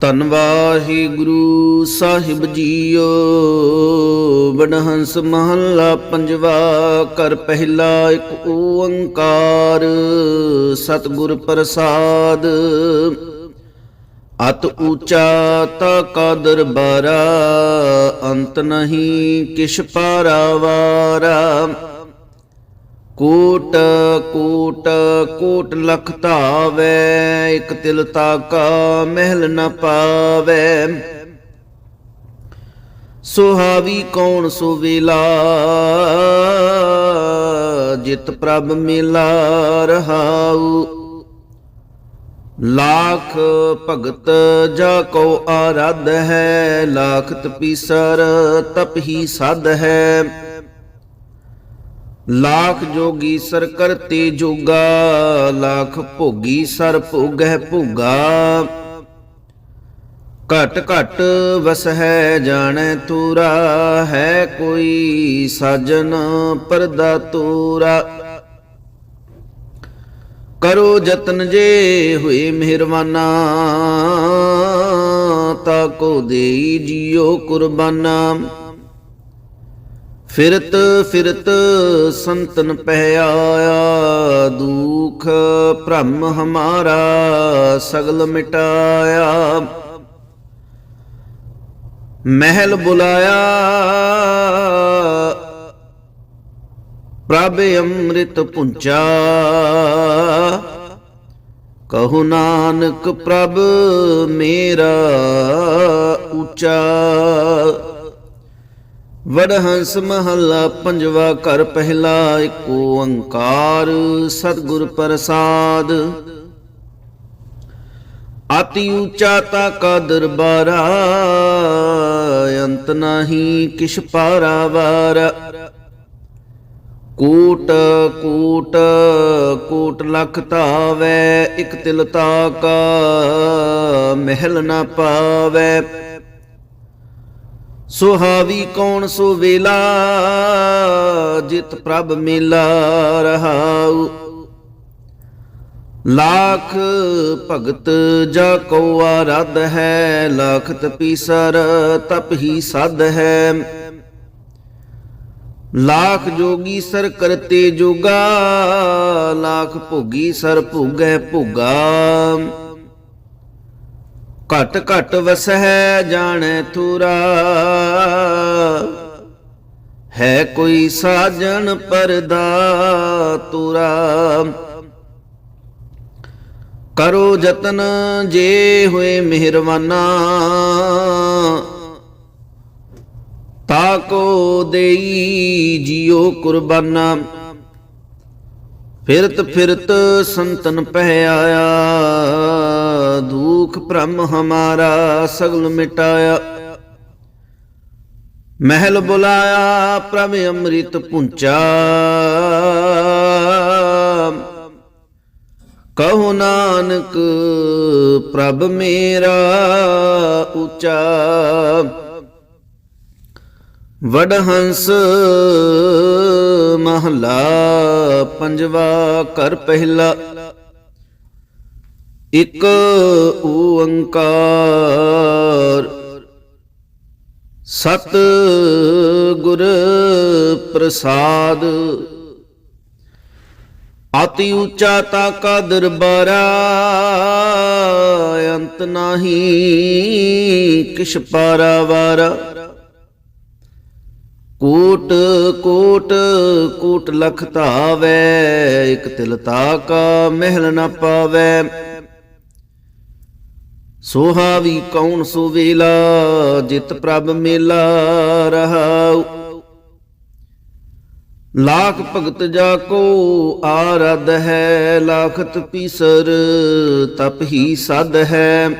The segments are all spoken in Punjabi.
ਧੰਨ ਵਾਹਿਗੁਰੂ ਸਾਹਿਬ ਜੀਓ। ਬਨਹੰਸ ਮਹੱਲਾ ਪੰਜਵਾ ਕਰ ਪਹਿਲਾ ਇੱਕ ਓੰਕਾਰ, ਸਤਿਗੁਰ ਪ੍ਰਸਾਦ। ਅਤ ਊਚਾ ਤਾ ਕਾ ਦਰਬਾਰਾ, ਅੰਤ ਨਹੀਂ ਕਿਛ ਪਾਰਾਵਾਰਾ। ਕੋਟ ਕੋਟ ਕੋਟ ਲਖ ਧਾਵੈ, ਇਕ ਤਿਲ ਤਾਕਾ ਮਹਿਲ ਨ ਪਾਵੈ। ਸੁਹਾਵੀ ਕੌਣ ਸੋ ਜਿਤ ਪ੍ਰਭ ਮਿਲਾ ਰਹਾਉ। ਲਾਖ ਭਗਤ ਜਾ ਕੋ ਆਰਾਧ ਹੈ ਲਾਖ ਤਪੀਸਰ ਤਪ ਹੀ ਸਾਧ। ਹੈ ਲਾਖ ਜੋਗੀ ਸਰ ਕਰਤੇ ਜੋਗਾ ਲਾਖ ਭੋਗੀ ਸਰ ਭੋਗਹਿ ਭੋਗਾ ਘਟ ਘਟ ਵਸ ਹੈ ਜਾਣੈ ਤੂਰਾ ਹੈ ਕੋਈ ਸਾਜਨ ਪਰਦਾ ਤੂਰਾ ਕਰੋ ਜਤਨ ਜੇ ਹੋਏ ਮਿਹਰਬਾਨਾ ਤਾ ਕੋ ਦੇਈ ਜੀਓ ਕੁਰਬਾਨਾ ਫਿਰਤ ਫਿਰਤ ਸੰਤਨ ਪਹਿ ਆਇਆ ਦੁਖ ਭ੍ਰਮ ਹਮਾਰਾ ਸਗਲ ਮਿਟਾਇਆ। ਮਹਿਲ ਬੁਲਾਇਆ, ਪ੍ਰਭ ਅੰਮ੍ਰਿਤ ਪੁੰਚਾ। ਕਹੋ ਨਾਨਕ ਪ੍ਰਭ ਮੇਰਾ ਉੱਚਾ। ਵਡਹੰਸ ਮਹੱਲਾ ਪੰਜਵਾ ਘਰ ਪਹਿਲਾ ਏਕ ਓੰਕਾਰ, ਸਤਿਗੁਰ ਪ੍ਰਸਾਦ। ਆਤੀ ਉੱਚਾ ਤਾ ਕਾ ਦਰਬਾਰਾ, ਅੰਤ ਨਹੀਂ ਕਿਛ ਪਾਰਾਵਾਰ ਕੋਟ ਕੋਟ ਕੋਟ ਲਖ ਧਾਵੈ, ਇਕ ਤਿਲ ਤਾਕਾ, ਮਹਿਲ ਨਾ ਪਾਵੈ। ਸੁਹਾਵੀ ਕੌਣ ਸੋ ਵੇਲਾ, ਜਿਤ ਪ੍ਰਭ ਮੇਲਾ ਰਹਾਉ। ਲਾਖ ਭਗਤ ਜਾ ਕੋ ਆਰਾਧ ਹੈ ਲਾਖ ਤਪੀਸਰ ਤਪ ਹੀ ਸਦ ਹੈ। ਲਾਖ ਜੋਗੀ ਸਰ ਕਰਤੇ ਜੋਗਾ, ਲਾਖ ਭੋਗੀ ਸਰ ਭੁਗੈ ਭੋਗਾ। ਘਟ ਘਟ ਵਸਹਿ ਜਾਣੈ ਤੂਰਾ ਹੈ ਕੋਈ ਸਾਜਣ ਪਰਦਾ ਤੂਰਾ। ਕਰੋ ਜਤਨ ਜੇ ਹੋਏ ਮਿਹਰਵਾਨਾ। ਤਾਕੋ ਦੇਈ ਜੀਓ ਕੁਰਬਾਨਾ। ਫਿਰਤ ਫਿਰਤ ਸੰਤਨ ਪਹਿ ਆਇਆ। ਦੁਖ ਭ੍ਰਮ ਹਮਾਰਾ ਸਗਲ ਮਿਟਾਇਆ। ਮਹਿਲ ਬੁਲਾਇਆ, ਪ੍ਰਭ ਅੰਮ੍ਰਿਤ ਪੁੰਚਾ। ਕਹੋ ਨਾਨਕ, ਪ੍ਰਭ ਮੇਰਾ ਉੱਚਾ। ਵਡਹੰਸ ਮਹਲਾ, ਪੰਜਵਾ ਕਰ ਪਹਿਲਾ। ਇਕ ਓੰਕਾਰ। ਸਤ ਗੁਰ ਪ੍ਰਸਾਦ। ਆਤੀ ਉੱਚਾ ਤਾ ਕਾ ਦਰਬਾਰਾ, ਅੰਤ ਨਾਹੀ ਕਿਛ ਪਾਰਾਵਾਰਾ। ਕੋਟ ਕੋਟ ਕੋਟ ਲਖ ਧਾਵੈ, ਇਕ ਤਿਲ ਤਾਕਾ ਮਹਿਲ ਨਾ ਪਾਵੈ। ਸੋਹਾਵੀ ਕੌਣ ਸੋ ਵੇਲਾ, ਜਿਤ ਪ੍ਰਭ ਮੇਲਾ ਰਹਾਉ। ਲਾਖ ਭਗਤ ਜਾ ਕੋ ਆਰਧ ਹੈ, ਲਾਖਤ ਪੀਸਰ ਤਪ ਹੀ ਸਦ ਹੈ।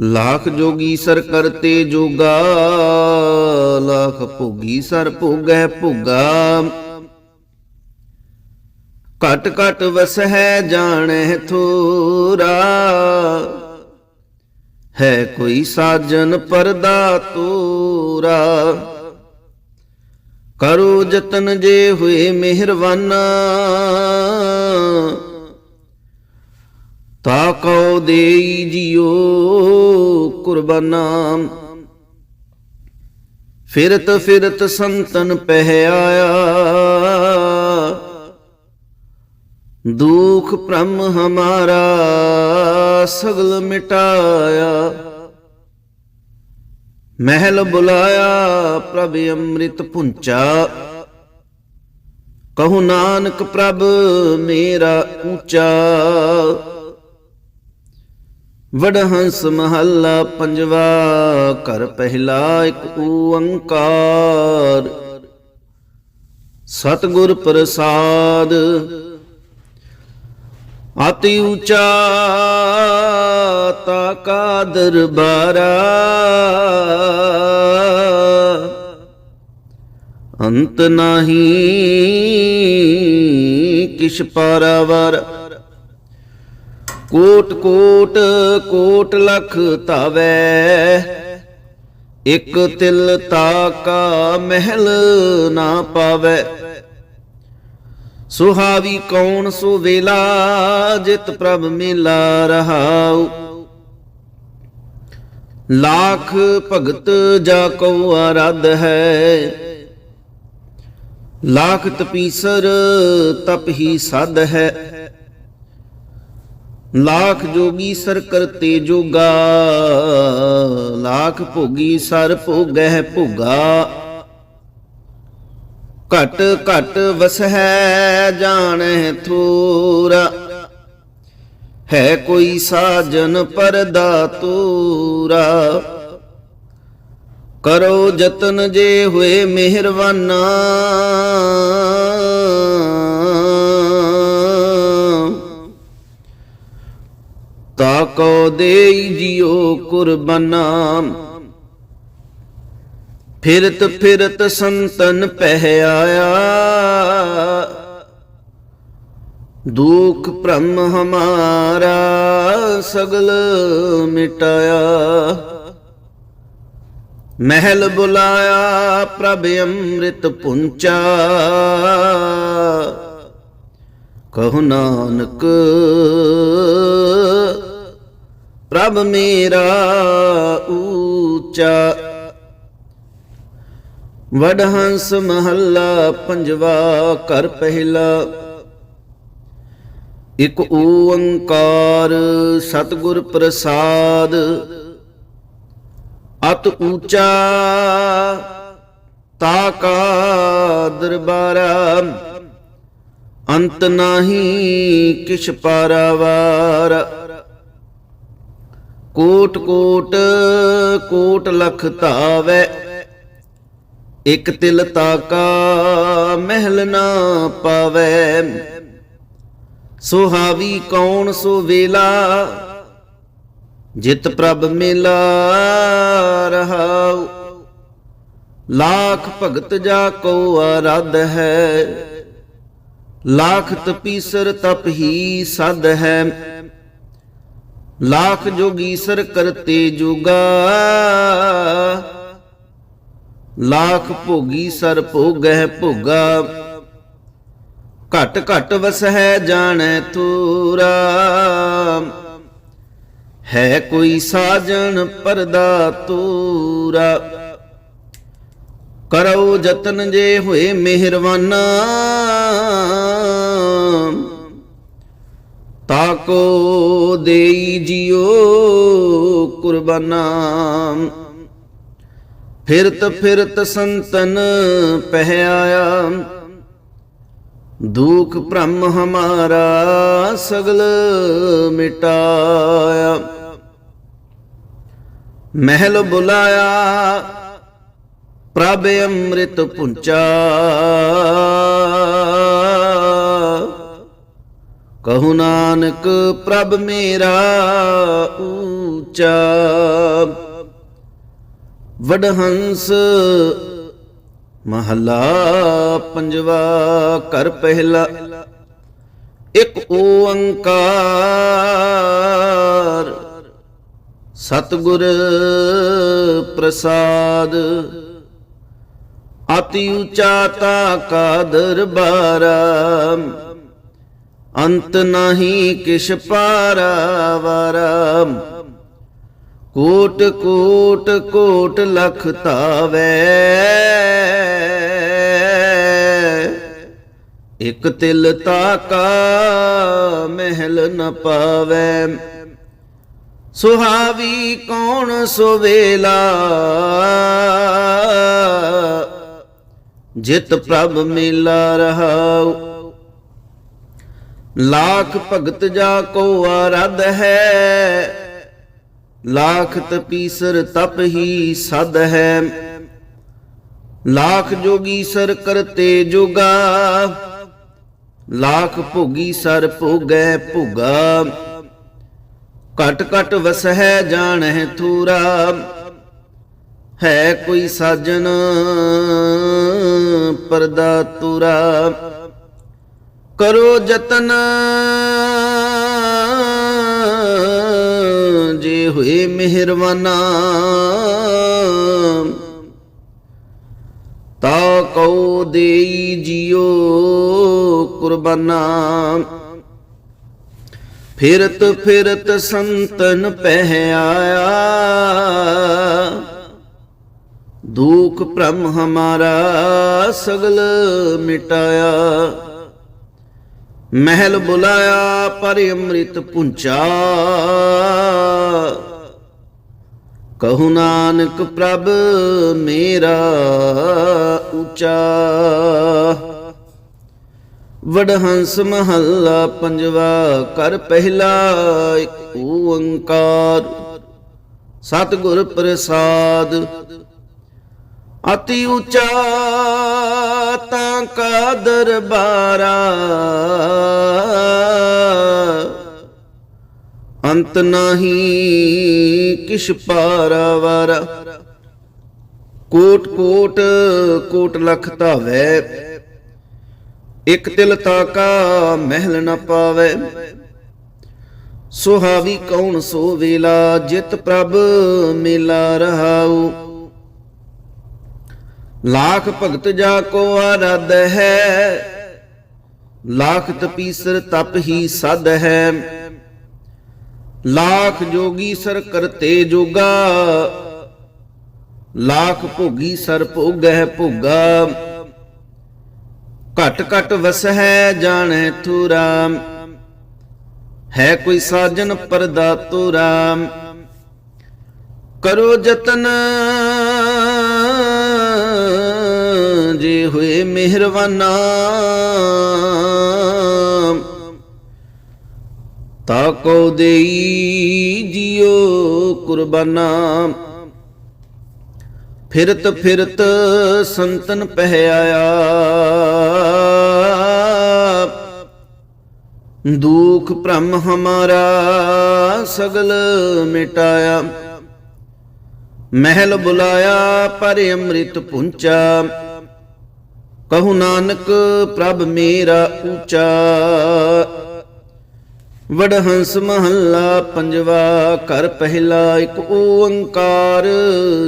ਲਾਖ ਜੋਗੀ ਸਰ ਕਰਤੇ ਜੋਗਾ, ਲਾਖ ਭੋਗੀ ਸਰ ਭੋਗੈ ਭੋਗਾ। ਘਟ ਘਟ ਵਸਹਿ ਜਾਣੈ ਥੋਰਾ। ਹੈ ਕੋਈ ਸਾਜਨ ਪਰਦਾ ਤੂਰਾ। ਕਰੋ ਜਤਨ ਜੇ ਹੋਏ ਮਿਹਰਵਾਨਾ ਤਾ ਕਉ ਦੇਈ ਜਿਉ ਕੁਰਬਾਨਾ। ਫਿਰਤ ਫਿਰਤ ਸੰਤਨ ਪਹਿ ਆਇਆ। ਦੁਖ ਭ੍ਰਮ ਹਮਾਰਾ ਸਗਲ ਮਿਟਾਇਆ। ਮਹਿਲ ਬੁਲਾਇਆ, ਪ੍ਰਭ ਅੰਮ੍ਰਿਤ ਪੁੰਚਾ ਕਹੂ ਨਾਨਕ ਪ੍ਰਭ ਮੇਰਾ ਉੱਚਾ ਵਡਹੰਸ ਮਹੱਲਾ ਪੰਜਵਾ, ਘਰ ਪਹਿਲਾ ਇੱਕ ਓੰਕਾਰ। ਸਤਿਗੁਰ ਪ੍ਰਸਾਦ ਅਤੀ ਉੱਚਾ ਤਾ ਕਾ ਦਰਬਾਰਾ ਅੰਤ ਨਹੀਂ ਕਿਛ ਪਾਰਾਵਾਰ। ਕੋਟ ਕੋਟ ਕੋਟ ਲਖ ਧਾਵੈ। ਇਕ ਤਿਲ ਤਾਕਾ ਮਹਿਲ ਨਾ ਪਾਵੈ। ਸੁਹਾਵੀ ਕੌਣ ਸੋ ਵੇਲਾ, ਜਿਤ ਪ੍ਰਭ ਮੇਲਾ ਰਹਾਉ। ਲਾਖ ਭਗਤ ਜਾ ਕੋ ਆਰਧ ਹੈ। ਲਾਖ ਤਪੀਸਰ ਤਪ ਹੀ ਸਦ ਹੈ। ਲਾਖ ਜੋਗੀ ਸਰ ਕਰਤੇ ਜੋਗਾ ਲਾਖ ਭੋਗੀ ਸਰ ਭੋਗਹਿ ਭੋਗਾ। ਘਟ ਘਟ ਵਸਹਿ ਜਾਣੈ ਥੂਰਾ। ਹੈ ਕੋਈ ਸਾਜਨ ਪਰਦਾ ਤੂਰਾ। ਕਰੋ ਜਤਨ ਜੇ ਹੋਏ ਮਿਹਰਵਾਨਾ ਤਾ ਕੋ ਦੇਈ ਜਿਉ ਕੁਰਬਾਨਾ। ਫਿਰਤ ਫਿਰਤ ਸੰਤਨ ਪਹਿ ਆਇਆ। ਦੁਖ ਭ੍ਰਮ ਹਮਾਰਾ ਸਗਲ ਮਿਟਾਇਆ। ਮਹਿਲ ਬੁਲਾਇਆ, ਪ੍ਰਭ ਅੰਮ੍ਰਿਤ ਪੁੰਚਾ। ਕਹੋ ਨਾਨਕ, ਪ੍ਰਭ ਮੇਰਾ ਊਚਾ। ਵਡਹੰਸ ਮਹੱਲਾ ਪੰਜਵਾ ਘਰ ਪਹਿਲਾ। ਇਕ ਓੰਕਾਰ ਸਤਿਗੁਰ ਪ੍ਰਸਾਦ, ਅਤ ਊਚਾ ਤਾ ਕਾ ਦਰਬਾਰਾ, ਅੰਤ ਨਾਹੀ ਕਿਛ ਪਾਰਾਵਾਰ। ਕੋਟ ਕੋਟ ਕੋਟ ਲਖ ਧਾਵੈ ਇਕ ਤਿਲ ਤਾਕਾ ਮਹਿਲ ਨਾ ਪਾਵੈ। ਸੁਹਾਵੀ ਕੌਣ ਸੋ ਵੇਲਾ, ਜਿਤ ਪ੍ਰਭ ਮੇਲਾ ਰਹਾਉ। ਲਾਖ ਭਗਤ ਜਾ ਕੋ ਆਰਾਧ ਹੈ ਲਾਖ ਤਪੀਸਰ ਤਪ ਹੀ ਸਦ ਹੈ। ਲਾਖ ਜੋਗੀਸਰ ਕਰਤੇ ਜੁਗਾ ਲਾਖ ਭੋਗੀ ਸਰ ਭੋਗਹਿ ਭੋਗਾ। ਘਟ ਘਟ ਵਸਹਿ ਜਾਣੈ ਤੂਰਾ। ਹੈ ਕੋਈ ਸਾਜਣ ਪਰਦਾ ਤੂਰਾ। ਕਰੋ ਜਤਨ ਜੇ ਹੋਏ ਮਿਹਰਵਾਨਾ। ਤਾਕੋ ਦੇਈ ਜਿਉ ਕੁਰਬਾਨਾ। ਫਿਰਤ ਫਿਰਤ ਸੰਤਨ ਪਹਿ ਆਇਆ। ਦੁਖ ਭ੍ਰਮ ਹਮਾਰਾ ਸਗਲ ਮਿਟਾਇਆ। ਮਹਿਲ ਬੁਲਾਇਆ, ਪ੍ਰਭ ਅੰਮ੍ਰਿਤ ਪੁੰਚਾ। ਕਹੂ ਨਾਨਕ ਪ੍ਰਭ ਮੇਰਾ ਊਚਾ। ਵਡਹੰਸ ਮਹਲਾ ਪੰਜਵਾ ਘਰ ਪਹਿਲਾ, ਇੱਕ ਓੰਕਾਰ ਸਤਿਗੁਰ ਪ੍ਰਸਾਦ, ਅਤੀ ਉਚਾ ਤਾ ਕਾ ਦਰਬਾਰਾ, ਅੰਤ ਨਹੀਂ ਕਿਛ ਪਾਰਾਵਰ। ਕੋਟ ਕੋਟ ਕੋਟ ਲਖ ਧਾਵੈ। ਇਕ ਤਿਲ ਤਾਕਾ ਮਹਿਲ ਨ ਪਾਵੈ। ਸੁਹਾਵੀ ਕੌਣ ਸੁਵੇਲਾ? ਜਿਤ ਪ੍ਰਭ ਮੇਲਾ ਰਹਾਉ। ਲਾਖ ਭਗਤ ਜਾ ਕੋ ਆਰਧ ਹੈ। ਲਾਖ ਤਪੀਸਰ ਤਪ ਹੀ ਸਦ ਹੈ ਲਾਖ ਜੋਗੀ ਸਰ ਕਰਤੇ ਜੋਗਾ ਲਾਖ ਭੋਗੀ ਸਰ ਭੋਗੈ ਭੁਗਾ ਘਟ ਘਟ ਵਸਹਿ ਜਾਣਹਿ ਥੂਰਾ ਹੈ ਕੋਈ ਸਾਜਨ ਪਰਦਾ ਤੁਰਾ ਕਰੋ ਜਤਨ ਜੇ ਹੋਏ ਮਿਹਰਵਾਨਾ ਤਾ ਕਉ ਦੇਈ ਜਿਉ ਕੁਰਬਾਨਾ। ਫਿਰਤ ਫਿਰਤ ਸੰਤਨ ਪਹਿ ਆਇਆ ਦੁਖ ਭ੍ਰਮ ਹਮਾਰਾ ਸਗਲ ਮਿਟਾਇਆ। ਮਹਿਲ ਬੁਲਾਇਆ, ਪਰ ਅੰਮ੍ਰਿਤ ਪੁੰਚਾ। ਕਹੂ ਨਾਨਕ ਪ੍ਰਭ, ਮੇਰਾ ਉੱਚਾ। ਵਡਹੰਸ ਮਹੱਲਾ ਪੰਜਵਾ, ਕਰ ਪਹਿਲਾ ਇੱਕ ਓੰਕਾਰ। ਸਤਿਗੁਰ ਪ੍ਰਸਾਦ ਅਤੀ ਉਚਾ ਤਾਂ ਕਾ ਦਰਬਾਰਾ ਅੰਤ ਨਹੀਂ ਕਿਛ ਪਾਰਾਵਾਰ ਕੋਟ ਕੋਟ ਕੋਟ ਲਖ ਧਾਵੈ। ਇਕ ਤਿਲ ਤਾਕਾ ਮਹਿਲ ਨਾ ਪਾਵੈ। ਸੁਹਾਵੀ ਕੌਣ ਸੋ ਵੇਲਾ, ਜਿਤ ਪ੍ਰਭ ਮੇਲਾ ਰਹਾਉ। ਲਾਖ ਭਗਤ ਜਾ ਕੋ ਆਰਧ ਹੈ ਲਾਖ ਤਪੀਸਰ ਤਪ ਹੀ ਸਦ ਹੈ ਲਾਖ ਜੋਗੀ ਸਰ ਕਰਤੇ ਜੋਗਾ ਲਾਖ ਭੋਗੀ ਸਰ ਭੋਗੈ ਭੋਗਾ ਘਟ ਘਟ ਵਸਹਿ ਜਾਣੈ ਥੂਰਾ ਹੈ ਕੋਈ ਸਾਜਨ ਪਰਦਾ ਤੁਰਾ ਕਰੋ ਜਤਨ ਮਿਹਰਵਾਨਾ ਤਾ ਕੋ ਦੇਈ ਜਿਉ ਕੁਰਬਾਨਾ। ਫਿਰਤ ਫਿਰਤ ਸੰਤਨ ਪਹਿ ਆਇਆ ਦੁਖ ਭ੍ਰਮ ਹਮਾਰਾ ਸਗਲ ਮਿਟਾਇਆ। ਮਹਿਲ ਬੁਲਾਇਆ ਪਰ ਅੰਮ੍ਰਿਤ ਪੁੰਚਾ। ਕਹੂ ਨਾਨਕ, ਪ੍ਰਭ ਮੇਰਾ ਉੱਚਾ। ਵਡਹੰਸ ਮਹੱਲਾ ਪੰਜਵਾ, ਘਰ ਪਹਿਲਾ ਇੱਕ ਓੰਕਾਰ,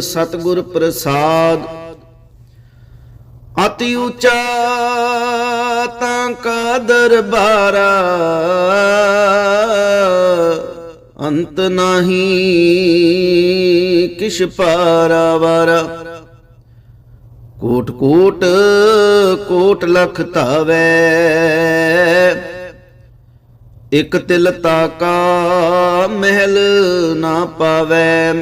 ਸਤਿਗੁਰ ਪ੍ਰਸਾਦ। ਅਤੀ ਉੱਚਾ ਤਾਂ ਕਾ ਦਰਬਾਰਾ, ਅੰਤ ਨਹੀਂ ਕਿਛ ਪਾਰਾਵਾਰਾ। ਕੋਟ ਕੋਟ ਕੋਟ ਲਖ ਧਾਵੈ। ਇਕ ਤਿਲ ਤਾਕਾ ਮਹਿਲ ਨਾ ਪਾਵੈ।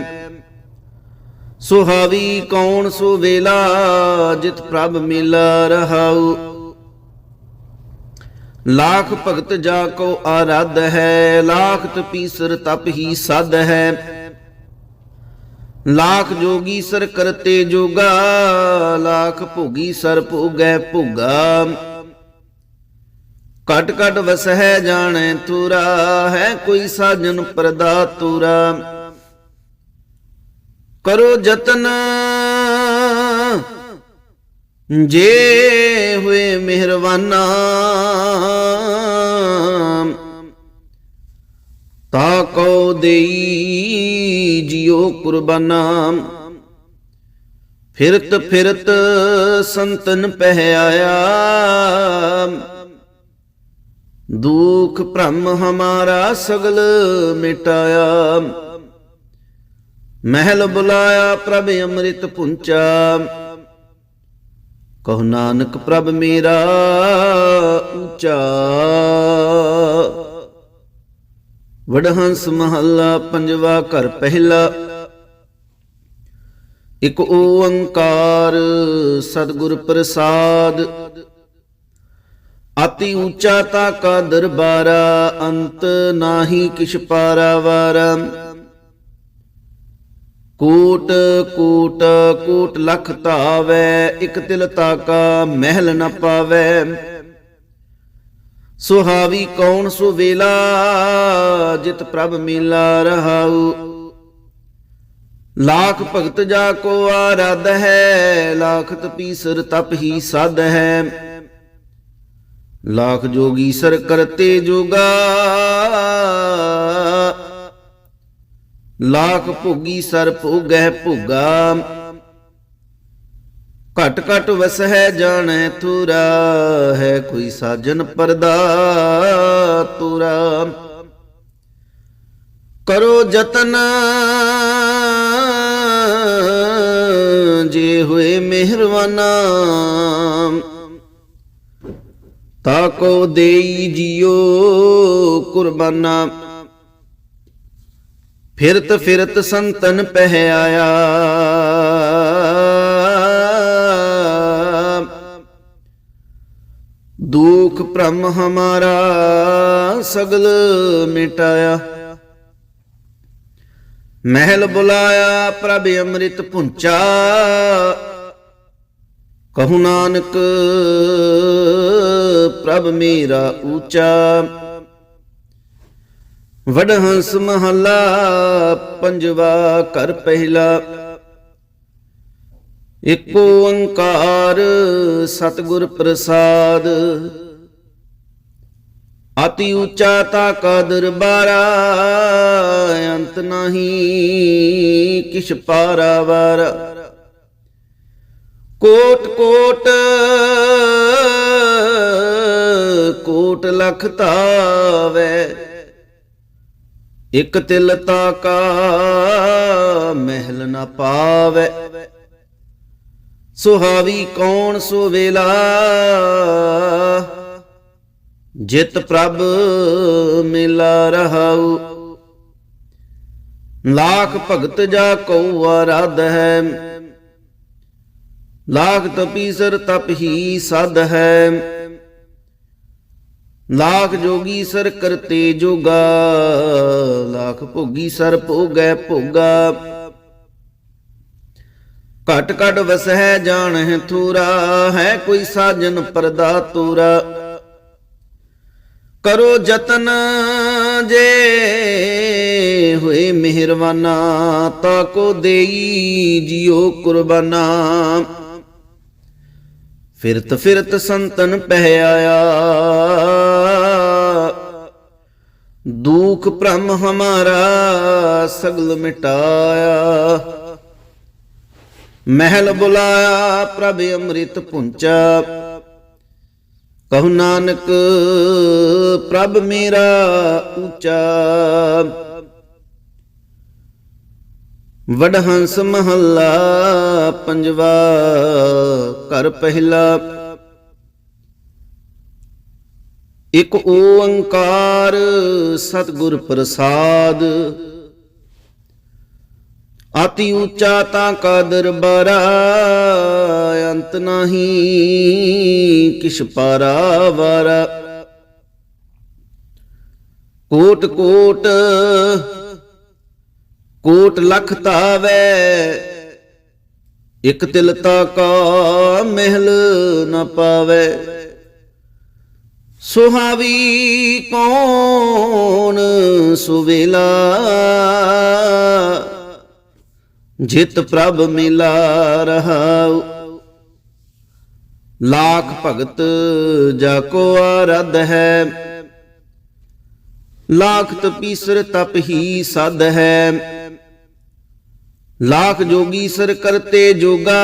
ਸੁਹਾਵੀ ਕੌਣ ਸੋ ਵੇਲਾ ਜਿਤ ਪ੍ਰਭ ਮਿਲਾ ਰਹਾਉ। ਲਾਖ ਭਗਤ ਜਾ ਕੋ ਆਰਾਧ ਹੈ ਲਾਖ ਤਪੀਸਰ ਤਪ ਹੀ ਸਦ ਹੈ। ਲਾਖ ਜੋਗੀ ਸਰ ਕਰਤੇ ਜੋਗਾ, ਲਾਖ ਭੋਗੀ ਸਰ ਭੋਗੈ ਭੋਗਾ। ਕਟ ਕਟ ਵਸਹਿ ਜਾਣੈ ਤੂਰਾ, ਹੈ ਕੋਈ ਸਾਜਨ ਪਰਦਾ ਤੂਰਾ। ਕਰੋ ਜਤਨ, ਜੇ ਹੋਏ ਮਿਹਰਵਾਨਾ। ਤਾ ਕੋ ਦੇਈ ਜਿਉ ਕੁਰਬਾਨਾ ਫਿਰਤ ਫਿਰਤ ਸੰਤਨ ਪਹਿ ਆਇਆ ਦੁਖ ਭ੍ਰਮ ਹਮਾਰਾ ਸਗਲ ਮਿਟਾਇਆ ਮਹਿਲ ਬੁਲਾਇਆ ਪ੍ਰਭ ਅੰਮ੍ਰਿਤ ਪੁੰਚਾ ਕਹੋ ਨਾਨਕ ਪ੍ਰਭ ਮੇਰਾ ਉੱਚਾ। ਵਡਹੰਸ ਮਹੱਲਾ ਪੰਜਵਾ ਘਰ ਪਹਿਲਾ। ਇਕ ਓੰਕਾਰ ਸਤਿਗੁਰ ਪ੍ਰਸਾਦ। ਅਤੀ ਉੱਚਾ ਤਾ ਕਾ ਦਰਬਾਰਾ, ਅੰਤ ਨਾਹੀ ਕਿਛ ਪਾਰਾਵਾਰ ਕੋਟ ਕੋਟ ਕੋਟ ਲਖ ਧਾਵੈ, ਇਕ ਤਿਲ ਤਾਕਾ ਮਹਿਲ ਨ ਪਾਵੈ। ਸੁਹਾਵੀ ਕੌਣ ਸੁ ਵੇਲਾ, ਜਿਤ ਪ੍ਰਭ ਮੇਲਾ ਰਹਾਉ। ਲਾਖ ਭਗਤ ਜਾ ਕੋ ਆਰਾਧ ਹੈ ਲਾਖ ਤਪੀਸਰ ਤਪ ਹੀ ਸਦ ਹੈ। ਲਾਖ ਜੋਗੀ ਸਰ ਕਰਤੇ ਜੋਗਾ, ਲਾਖ ਭੋਗੀ ਸਰ ਭੋਗੈ ਭੋਗਾ। ਘਟ ਘਟ ਵਸ ਹੈ ਜਾਣੈ ਤੁਰਾ, ਹੈ ਕੋਈ ਸਾਜਨ ਪਰਦਾ ਤੁਰਾ। ਕਰੋ ਜਤਨ ਜੇ ਹੋਏ ਮਿਹਰਵਾਨਾ, ਤਾ ਕੋ ਦੇਈ ਜਿਉ ਕੁਰਬਾਨਾ। ਫਿਰਤ ਫਿਰਤ ਸੰਤਨ ਪਹਿ ਆਇਆ ਦੁਖ ਭ੍ਰਮ ਹਮਾਰਾ ਸਗਲ ਮਿਟਾਇਆ। ਮਹਿਲ ਬੁਲਾਇਆ, ਪ੍ਰਭ ਅੰਮ੍ਰਿਤ ਪੁੰਚਾ ਕਹੂ ਨਾਨਕ, ਪ੍ਰਭ ਮੇਰਾ ਊਚਾ। ਵਡਹੰਸ ਮਹੱਲਾ, ਪੰਜਵਾ ਕਰ ਪਹਿਲਾ। ਇਕ ਓੰਕਾਰ ਸਤਿਗੁਰ ਪ੍ਰਸਾਦ। ਅਤੀ ਉੱਚਾ ਤਾ ਕਾ ਦਰਬਾਰਾ ਅੰਤ ਨਹੀਂ ਕਿਛ ਪਾਰਾਵਾਰ ਕੋਟ ਕੋਟ ਕੋਟ ਲਖ ਤਾਵੈ ਇਕ ਤਿਲ ਤਾਕਾ ਮਹਿਲ ਨਾ ਪਾਵੈ। ਸੁਹਾਵੀ ਕੌਣ ਸੋ ਵੇਲਾ? ਜਿਤ ਪ੍ਰਭ ਮਿਲਾ ਰਹਾਉ। ਲਾਖ ਭਗਤ ਜਾ ਕਉ ਆਰਾਧ ਹੈ। ਲਾਖ ਤਪੀਸਰ ਤਪ ਹੀ ਸਦ ਹੈ। ਲਾਖ ਜੋਗੀ ਸਰ ਕਰਤੇ ਜੋਗਾ। ਲਾਖ ਭੋਗੀ ਸਰ ਭੋਗੈ ਭੋਗਾ। ਘਟ ਘਟ ਵਸਹਿ ਜਾਣਹਿ ਥੂਰਾ, ਹੈ ਕੋਈ ਸਾਜਨ ਪਰਦਾ ਤੂਰਾ। ਕਰੋ ਜਤਨ ਜੇ ਹੋਏ ਮਿਹਰਵਾਨਾ, ਤਾ ਕੋ ਦੇਈ ਜਿਉ ਕੁਰਬਾਨਾ। ਫਿਰਤ ਫਿਰਤ ਸੰਤਨ ਪਹਿ ਆਇਆ। ਦੁਖ ਭ੍ਰਮ ਹਮਾਰਾ ਸਗਲ ਮਿਟਾਇਆ। ਮਹਿਲ ਬੁਲਾਇਆ ਪ੍ਰਭ ਅੰਮ੍ਰਿਤ ਪੁੰਚਾ। ਕਹੂ ਨਾਨਕ, ਪ੍ਰਭ ਮੇਰਾ ਉੱਚਾ। ਵਡਹੰਸ ਮਹੱਲਾ ਪੰਜਵਾ ਘਰ ਪਹਿਲਾ। ਇਕ ਓੰਕਾਰ ਸਤਿਗੁਰ ਪ੍ਰਸਾਦ। ਅਤੀ ਉੱਚਾ ਤਾਂ ਕਾ ਦਰਬਾਰਾ ਅੰਤ ਨਹੀਂ ਕਿਛ ਪਾਰਾਵਾਰਾ ਕੋਟ ਕੋਟ ਕੋਟ ਲਖ ਤਾਵੈ, ਇਕ ਤਿਲ ਤਾ ਕਾ ਮਹਿਲ ਨ ਪਾਵੈ। ਸੁਹਾਵੀ ਕੌਣ ਸੁਵੇਲਾ? ਜਿਤ ਪ੍ਰਭ ਮਿਲਾ ਰਹਾਉ। ਲਾਖ ਭਗਤ ਜਾ ਕੋ ਆਰਧ ਹੈ। ਲਾਖ ਤਪੀਸਰ ਤਪ ਹੀ ਸਦ ਹੈ। ਲਾਖ ਜੋਗੀ ਸਰ ਕਰਤੇ ਜੋਗਾ।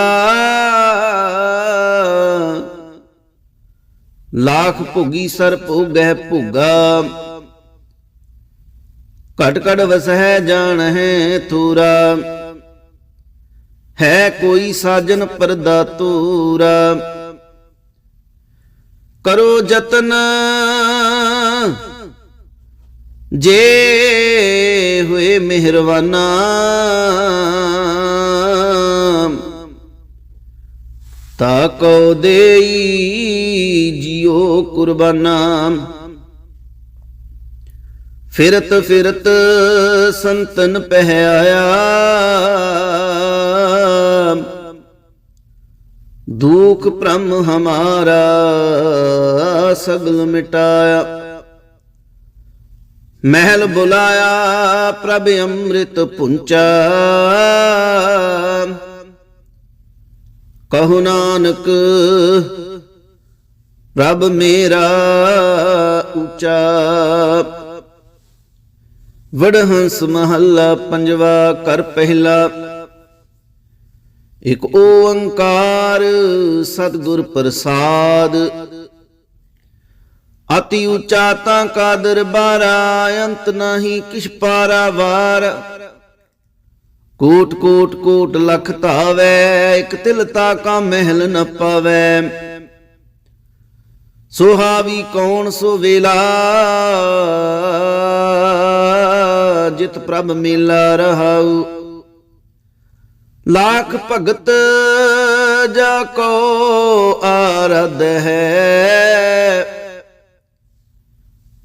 ਲਾਖ ਭੁਗੀ ਸਰ ਭੋਗੈ ਭੁਗਾ। ਘਟ ਘਟ ਵਸਹਿ ਜਾਣ ਹੈ ਥੂਰਾ। ਹੈ ਕੋਈ ਸਾਜਨ ਪਰਦਾ ਤੂਰਾ। ਕਰੋ ਜਤਨ ਜੇ ਹੋਏ ਮਿਹਰਵਾਨਾ ਤਾ ਕੋ ਦੇਈ ਜਿਉ ਕੁਰਬਾਨਾ। ਫਿਰਤ ਫਿਰਤ ਸੰਤਨ ਪਹਿ ਆਇਆ। ਦੁਖ ਭ੍ਰਮ ਹਮਾਰਾ, ਸਗਲ ਮਿਟਾਇਆ। ਮਹਿਲ ਬੁਲਾਇਆ, ਪ੍ਰਭ ਅੰਮ੍ਰਿਤ ਪੁੰਚਾ। ਕਹੂ ਨਾਨਕ, ਪ੍ਰਭ ਮੇਰਾ ਉੱਚਾ। ਵਡਹੰਸ ਮਹੱਲਾ ਪੰਜਵਾ, ਕਰ ਪਹਿਲਾ। ਇਕ ਓੰਕਾਰ ਸਤਿਗੁਰ ਪ੍ਰਸਾਦ। ਅਤੀ ਉੱਚਾ ਤਾਂ ਕਾ ਦਰਬਾਰਾ ਅੰਤ ਨਹੀਂ ਕਿਛ ਪਾਰਾ ਵਾਰ। ਕੋਟ ਕੋਟ ਕੋਟ ਲਖ ਧਾਵੈ, ਇਕ ਤਿਲ ਤਾ ਕਾ ਮਹਿਲ ਨ ਪਾਵੈ। ਸੁਹਾਵੀ ਕੌਣ ਸੋ ਵੇਲਾ, ਜਿਤ ਪ੍ਰਭ ਮੇਲਾ ਰਹਾਉ। ਲਾਖ ਭਗਤ ਜਾ ਕੋ ਆਰਧ ਹੈ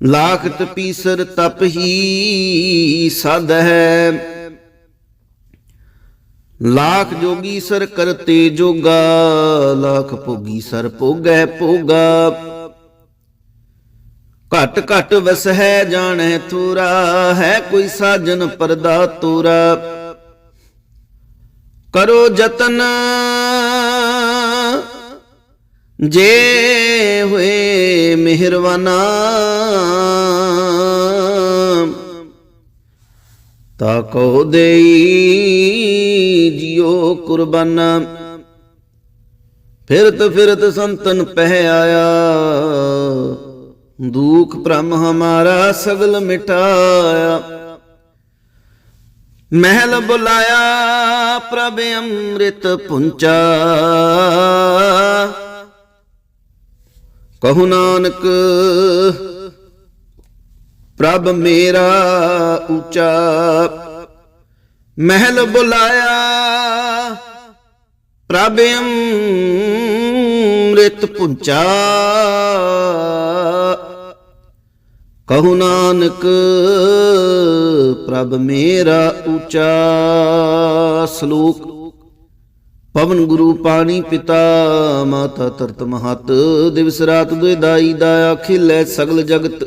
ਲਾਖ ਤਪੀਸਰ ਤਪ ਹੀ ਸਦ ਹੈ ਲਾਖ ਜੋਗੀ ਸਰ ਕਰਤੇ ਜੋਗਾ ਲਾਖ ਭੋਗੀ ਸਰ ਭੋਗੈ ਭੋਗਾ ਘਟ ਘਟ ਵਸਹਿ ਜਾਣੈ ਤੂਰਾ ਹੈ ਕੋਈ ਸਾਜਨ ਪਰਦਾ ਤੂਰਾ ਕਰੋ ਜਤਨ ਜੇ ਹੋਏ ਮਿਹਰਵਾਨਾ, ਤਾ ਕੋ ਦੇਈ ਜਿਉ ਕੁਰਬਾਨਾ। ਫਿਰਤ ਫਿਰਤ ਸੰਤਨ ਪਹਿ ਆਇਆ, ਦੁਖ ਭ੍ਰਮ ਹਮਾਰਾ ਸਗਲ ਮਿਟਾਇਆ। ਮਹਿਲ ਬੁਲਾਇਆ, ਪ੍ਰਭ ਅੰਮ੍ਰਿਤ ਪੁੰਚਾ। ਕਹੂ ਨਾਨਕ, ਪ੍ਰਭ ਮੇਰਾ ਉੱਚਾ। ਮਹਿਲ ਬੁਲਾਇਆ, ਪ੍ਰਭ ਅੰਮ੍ਰਿਤ ਪੁੰਚਾ। ਕਹੂ ਨਾਨਕ, ਪ੍ਰਭ ਮੇਰਾ ਉੱਚਾ ਸ਼ਲੋਕ। ਪਵਨ ਗੁਰੂ ਪਾਣੀ ਪਿਤਾ, ਮਾਤਾ ਤਰਤ ਮਹਤ, ਦਿਵਸ ਰਾਤ ਦੁਇ ਦਾਈ ਦਾ ਅਖਿਲੇ ਸਗਲ ਜਗਤ।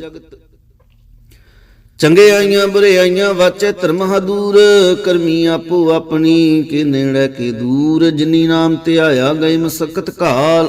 ਚੰਗੇ ਆਈਆਂ, ਬੁਰੇ ਆਈਆਂ, ਵਾਚੇ ਧਰਮ ਹਦੂਰ ਕਰਮੀ ਆਪੋ ਆਪਣੀ, ਕੇ ਨੇੜੇ ਕੇ ਦੂਰ, ਜਿਨੀ ਨਾਮ ਤੇ ਆਇਆ ਗਏ ਮਸਕਤ ਕਾਲ।